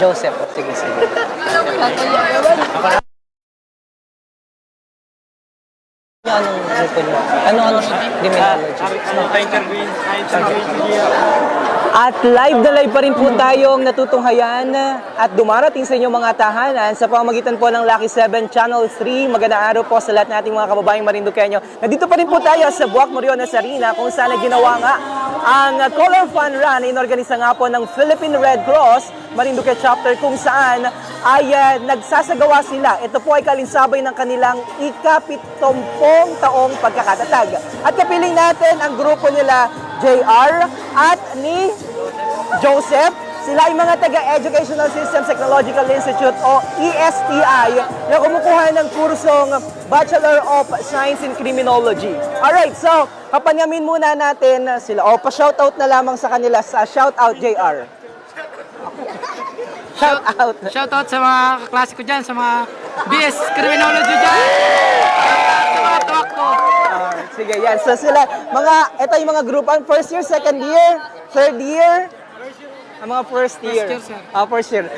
Joseph. Sige, sige. Anong grupo niyo? Ano, ano siya? Criminology. At live na live pa rin po tayong natutunghayan at dumarating sa inyong mga tahanan sa pamamagitan po ng Lucky 7 Channel 3. Magandang araw po sa lahat nating mga kababayang Marinduqueño. Nandito pa rin po tayo sa Buwak Moriones Arena kung saan na ginawa nga ang Color Fun Run inorganisa nga po ng Philippine Red Cross Marinduque Chapter kung saan ay ah, nagsasagawa sila. Ito po ay kalinsabay ng kanilang ikapitompong taong pagkakatatag. At kapiling natin ang grupo nila JR at ni Joseph. Sila ay mga taga-Educational Systems Technological Institute o ESTI na kumukuha ng kursong Bachelor of Science in Criminology. Alright, so kapanyamin muna natin sila. O, pa-shoutout na lamang sa kanila sa Shoutout JR. Shoutout. Shoutout sa mga kaklase ko dyan, sa mga BS Criminology dyan! Sa mga tuwak ko! Sige, yan. So sila, mga, ito yung mga group, ang first year, second year, third year, ang mga first year. year, sir. Ah, first year.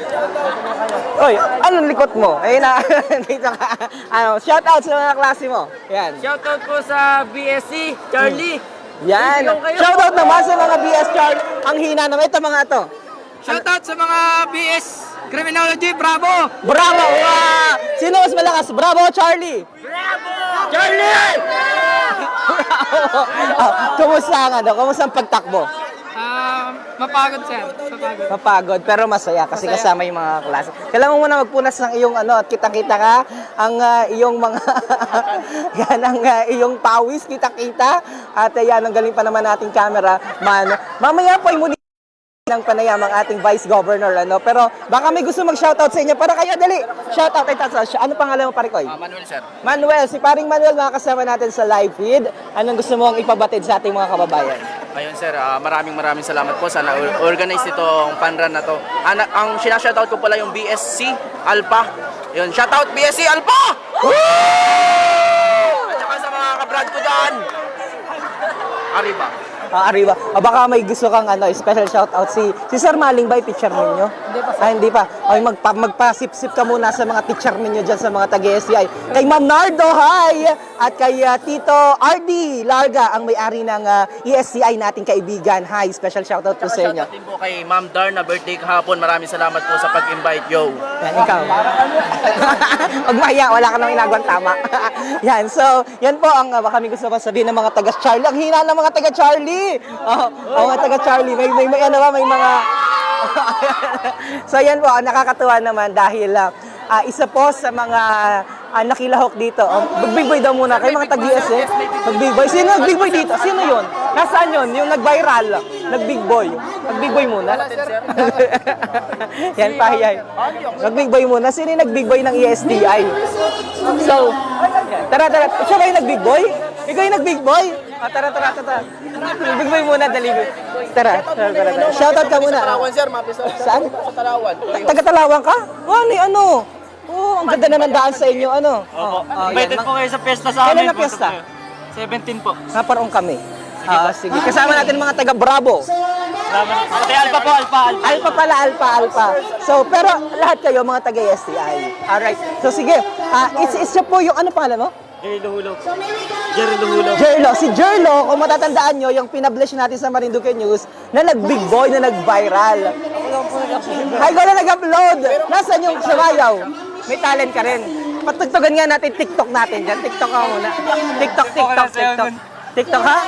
Oy, anong likot mo? Ayun na, dito ka. Ano, shout out sa mga klase mo. Yan. Shoutout po sa BSC, Charlie! Yan. You kayo. Shout out naman sa mga BS Char. Ang hina naman. Ito mga to. Shoutout sa mga BS Criminology, bravo! Bravo! Wow! Sino mas malakas? Bravo, Charlie! Bravo! Charlie! Bravo! Ah, kumusta ang ano? Kumusta ang pagtakbo? Ah, mapagod sir, mapagod. Mapagod pero masaya kasi kasama yung mga klase. Kailangan mo muna magpunas ng iyong ano at kitang-kita ka ang ah, iyong mga yan ang ah, iyong pawis kita-kita at uh, yan ang galing pa naman nating camera man. Mamaya po ay muli ng panayam ang ating Vice Governor ano pero baka may gusto mag-shoutout sa inyo para kayo dali. Shoutout ito sa ano pangalan mo pare ko? Manuel sir. Manuel, si paring Manuel makakasama natin sa live feed. Anong gusto mong ipabatid sa ating mga kababayan? Ayun sir, ah, maraming maraming salamat po sa na-organize itong panran na to. Ang, ang sinashoutout ko pala yung BSC Alpha. Yun, shoutout BSC Alpha! At saka sa mga kabrad ko dyan. Arriba. Ah, Arriba. Ah, baka may gusto kang ano, special shout out si si Sir Maling ba teacher ninyo? Hindi pa. Ah, hindi pa. Ay magpa, magpasip-sip ka muna sa mga teacher ninyo diyan sa mga taga-SCI. Kay Ma'am Nardo, hi! At kay ah, Tito RD Larga, ang may-ari ng ah, ESCI nating kaibigan. Hi, special shout out po sa inyo. Shoutout din po kay Ma'am Darna birthday kahapon. Maraming salamat po sa pag-invite. Yo. Yan, ikaw. Huwag mahiya, wala ka nang inagawang tama. yan, so, yan po ang uh, baka may gusto pa sabihin ng mga taga-Charlie. Ang hina ng mga taga-Charlie! Oh, oh, mga taga-Charlie. May, may, may ano ba, may mga... so, yan po, nakakatuwa naman dahil ah, ah, isa po sa mga ah, nakilahok dito. Oh, Mag-big boy daw muna. Kayo mga tag-US eh. Mag-big boy. Sino nag-big boy dito? Sino yun? Nasaan yun? Yung nag-viral. Nag-big boy. Mag-big boy muna. yan pa, yan. Nag-big boy muna. Sino yung nag-big boy ng ESDI? So, tara, tara. Siya ba yung nag-big boy? Ikaw yung nag-big boy? Ah, tara, tara, tara. Big boy muna, dali. Tara, tara, tara. Shoutout ka muna. sir, mapis Saan? sa Tarawan. Taga-Talawang ka? Ano, ano? Oh, ang ganda na ng daan sa inyo, ano? Opo, Oh, invited po kayo sa piyesta sa Kailan amin. na piyesta? 17 po. Naparong kami. Ah, sige. Kasama natin mga taga Bravo. Salamat. Ate Alpha po, Alpha, Alpha. Alpha pala, Alpha, Alpha. So, pero lahat kayo mga taga STI. Alright. So, sige. Ah, it's, it's siya po yung, ano pangalan mo? Jerry Luhulo. Jerry Luhulo. Jerlo. Si Jerlo, kung matatandaan nyo, yung pinablish natin sa Marinduque News, na nag-big boy, na nag-viral. Ay, ko na nag-upload. Nasaan yung sumayaw? May talent ka rin. Patugtugan nga natin TikTok natin dyan. TikTok ka muna. TikTok, TikTok, TikTok. TikTok ha?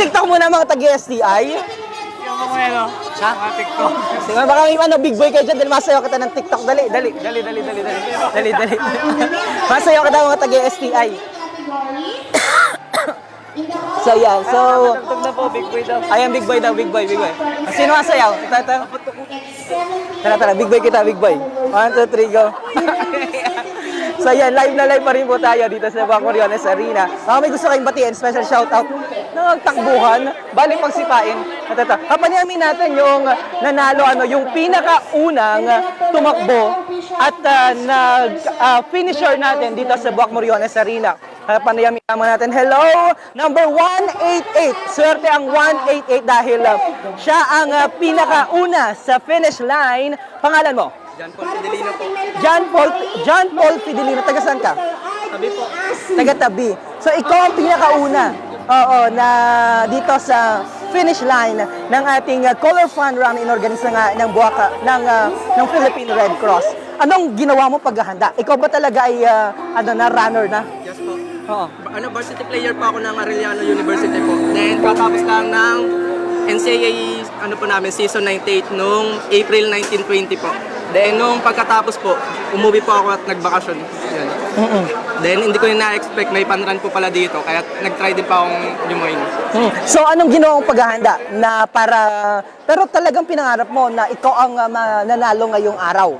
TikTok muna mga tag-STI. Yung mga ano? Mga TikTok. Sige, baka may ano, big boy kayo dyan, dahil masayaw kita ng TikTok. Dali, dali, dali, dali, dali, dali, dali, dali. masayaw kita mga taga-STI. so, yan. So, Tugtog na po, big boy daw. ayan, big boy daw, big boy, big boy. Sino masayaw? Ito, ito. Tara, tara, big boy kita, big boy. One, two, three, go. so, yan, live na live pa rin po tayo dito sa Buwak Moriones Arena. Baka may gusto kayong batiin, special shoutout ng takbuhan, balik pagsipain. Kapanyamin natin yung nanalo, ano, yung pinakaunang tumakbo at uh, nag-finisher natin dito sa Buwak Moriones Arena. Panayami naman natin. Hello, number 188. Swerte ang 188 dahil uh, siya ang uh, pinakauna sa finish line. Pangalan mo? John Paul Fidelino po. John Paul, John Paul Fidelino. Taga saan ka? Tabi po. Taga Tabi. So ikaw ang pinakauna. Oo, na dito sa finish line ng ating uh, Color Fun Run inorganisa nga ng Buaka ng uh, ng Philippine Red Cross. Anong ginawa mo paghahanda? Ikaw ba talaga ay uh, ano na runner na? Yes po. Oo. Ano, varsity player pa ako ng Arellano University po. Then, katapos lang ng NCAA, ano po namin, season 98 nung April 1920 po. Then, nung pagkatapos po, umuwi po ako at nagbakasyon. Yun. Then, hindi ko na expect may panran po pala dito, kaya nag-try din pa akong lumoy. Hmm. So anong ginawa mong paghahanda na para pero talagang pinangarap mo na ikaw ang uh, mananalo ngayong araw?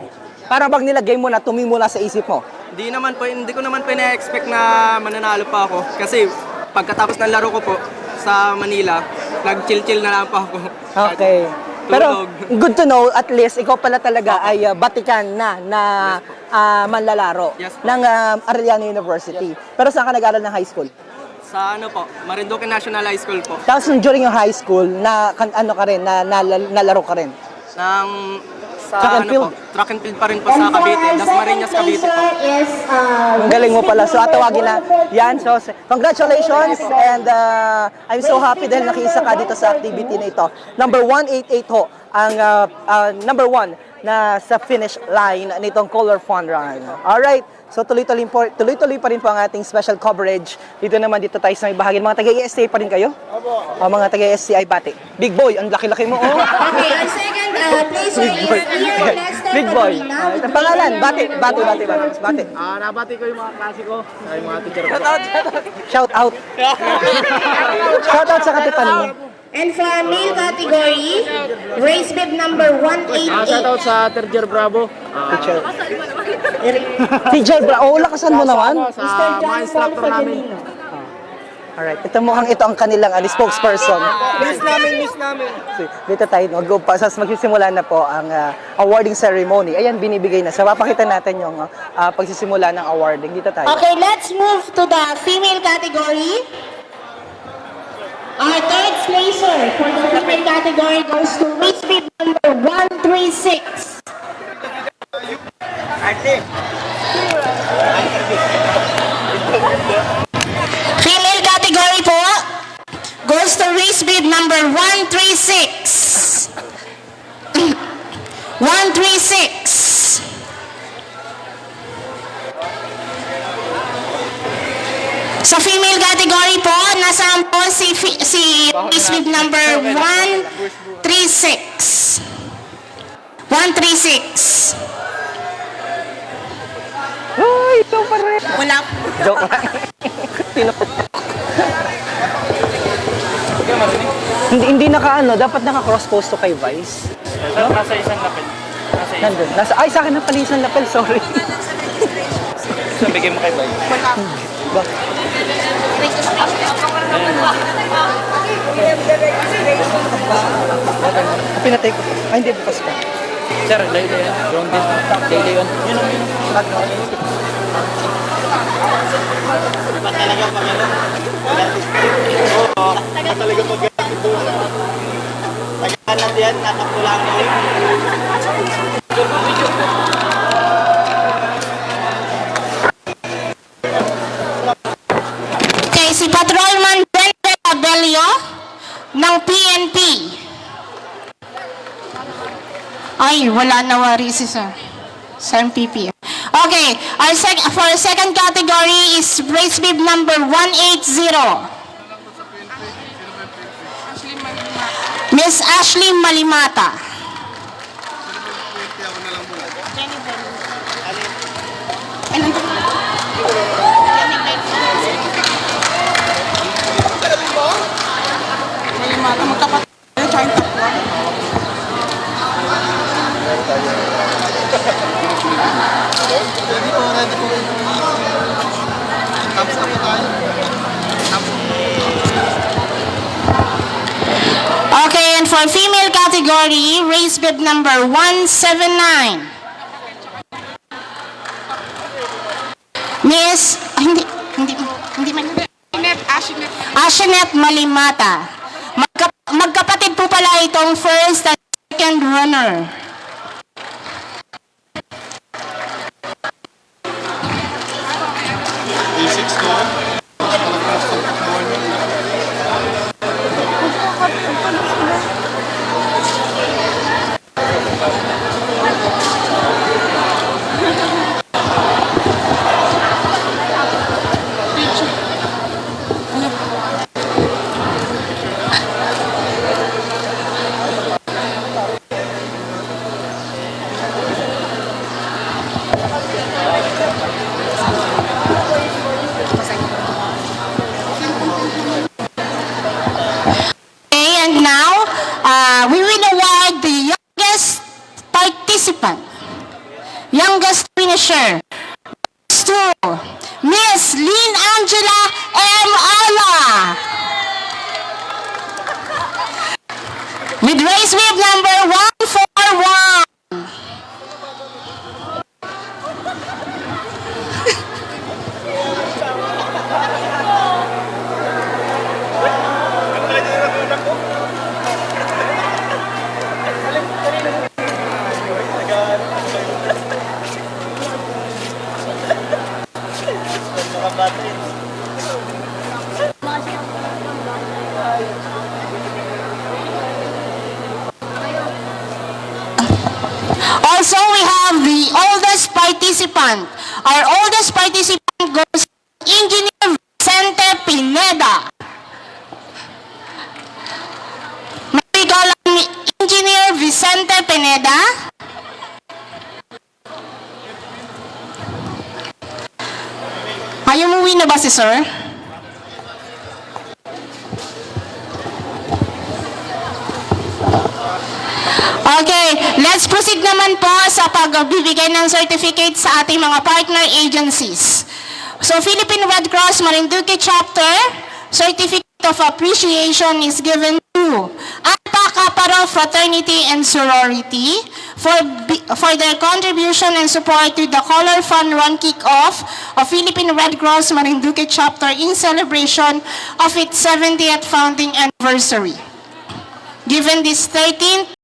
Para bang nilagay mo na tumimula sa isip mo? Hindi naman po, hindi ko naman po na-expect na mananalo pa ako. Kasi pagkatapos ng laro ko po sa Manila, nag-chill-chill na lang po ako. Okay. Pero good to know at least ikaw pala talaga ay uh, batikan na na uh, manlalaro Yes po. ng uh, Arellano University. Pero saan ka nag-aral ng high school? Sa ano po, Marinduque National High School po. Tapos nung during yung high school na kan, ano ka rin na, na nalaro ka rin. ng sa Track and ano field. po, track and field pa rin po sa Cavite, Das Marinas Cavite po. is uh, Ang galing mo pala. So, atawagin na. Yan. So, congratulations. And uh, I'm so happy dahil nakiisa ka dito sa activity na ito. Number 188 ho. Ang uh, uh, number one na sa finish line nitong Color Fun Run. Alright. So, tuloy-tuloy, po, tuloy-tuloy pa rin po ang ating special coverage. Dito naman dito tayo sa may bahagi. Mga taga-ESTA pa rin kayo? Opo. O, mga taga-ESTA ay bati. Big boy, ang laki-laki mo. Oh. Okay, our second uh, placer is here, Lester Big boy. Uh, ito pangalan, bati, bati, bati, bati. bati. Ah, nabati ko yung mga klase ko, ay mga teacher ko. Shout out. Shout out sa Katipan mo. And for male category, race bib number Ah, shout 188. out sa Terger Bravo. Ah, Teacher. Teacher, bra, oh, lakasan mo naman. sa mga instructor namin. Alright, ito mukhang ito ang kanilang uh, spokesperson. Miss namin, miss namin. So, Dito tayo, mag-upasas, magsisimula na po ang uh, awarding ceremony. Ayan, binibigay na. So, papakita natin yung uh, uh, pagsisimula ng awarding. Dito tayo. Okay, let's move to the female category. Our third placer for the female category goes to race bib number 136. Female category po goes to race bib number 136. 136. Sa female category po, nasaan po si, fi- si bib number 136. 136. Ay, ito pa rin. Wala Joke lang. Tinupok. hindi, hindi naka ano, dapat naka-cross post to kay Vice. Nasa isang lapit. Nasa Nandun. Nasa, ay, sa akin na pala isang lapel, sorry. isang bigay mo kay Bay. Ba? Ah, Pinatay ko. Ay, hindi, bukas pa. Sir, daily yan. Wrong din. Daily yun. Yun ang yun. Okay, Ay, wala na wari si sa MPP. Okay, our sec for our second category is race bib number 180. Miss Ashley Malimata. Race bib number 179. Miss, ah, hindi, Hindi, hindi man. Ashenet Malimata. Magka, magkapatid po pala itong first at second runner. With race wave number 141. Also, participant. Our oldest participant goes Engineer Vicente Pineda. Marigalang ni Engineer Vicente Pineda. Ay, umuwi na ba si sir? Proceed naman po sa pagbibigay ng certificate sa ating mga partner agencies. So, Philippine Red Cross Marinduque Chapter, Certificate of Appreciation is given to Alpha Kappa Fraternity and Sorority for, for their contribution and support to the Color Fund Run Kick-Off of Philippine Red Cross Marinduque Chapter in celebration of its 70th founding anniversary. Given this 13th